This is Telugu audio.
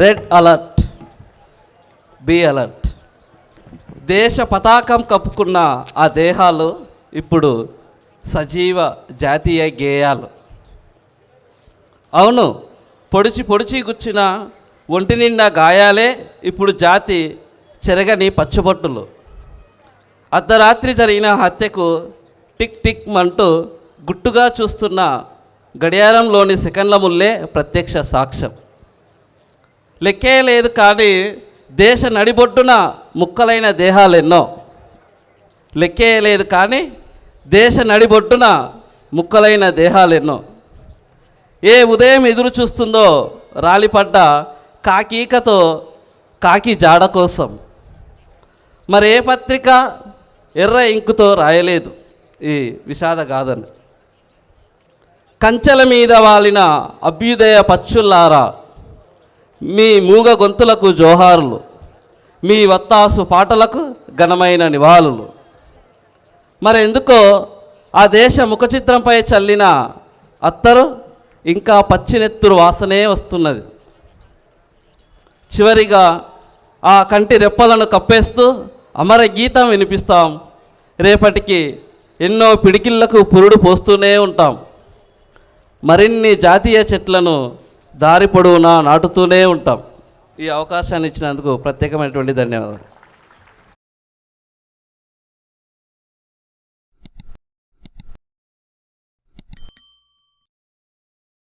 రెడ్ అలర్ట్ బి అలర్ట్ దేశ పతాకం కప్పుకున్న ఆ దేహాలు ఇప్పుడు సజీవ జాతీయ గేయాలు. అవును పొడిచి పొడిచి గుచ్చిన ఒంటి నిండా గాయాలే ఇప్పుడు జాతి చెరగని పచ్చబొట్టులు. అర్ధరాత్రి జరిగిన హత్యకు టిక్ టిక్ మంటూ గుట్టుగా చూస్తున్న గడియారంలోని సెకండ్ల ముల్లే ప్రత్యక్ష సాక్ష్యం. లెక్కే లేదు కానీ దేశ నడిబొట్టున ముక్కలైన దేహాలెన్నో లెక్కే లేదు కానీ దేశ నడిబొట్టున ముక్కలైన దేహాలెన్నో ఏ ఉదయం ఎదురు చూస్తుందో రాలిపడ్డ కాకీకతో కాకి జాడ కోసం. మరే పత్రిక ఎర్ర ఇంకుతో రాయలేదు. ఈ విషాద గాథను. కంచెల మీద వాలిన అభ్యుదయ పచ్చుల్లారా మీ మూగ గొంతులకు జోహారులు మీ వత్తాసు పాటలకు ఘనమైన నివాళులు. మరి ఎందుకో ఆ దేశ ముఖ చిత్రంపై చల్లిన అత్తరు ఇంకా పచ్చినెత్తురు వాసనే వస్తున్నది. చివరిగా ఆ కంటి రెప్పలను కప్పేస్తూ అమర గీతం వినిపిస్తాం. రేపటికి ఎన్నో పిడికిళ్ళకు పురుడు పోస్తూనే ఉంటాం. మరిన్ని జాతీయ చెట్లను దారి పొడవునా నాటుతూనే ఉంటాం. ఈ అవకాశాన్ని ఇచ్చినందుకు ప్రత్యేకమైనటువంటి ధన్యవాదాలు.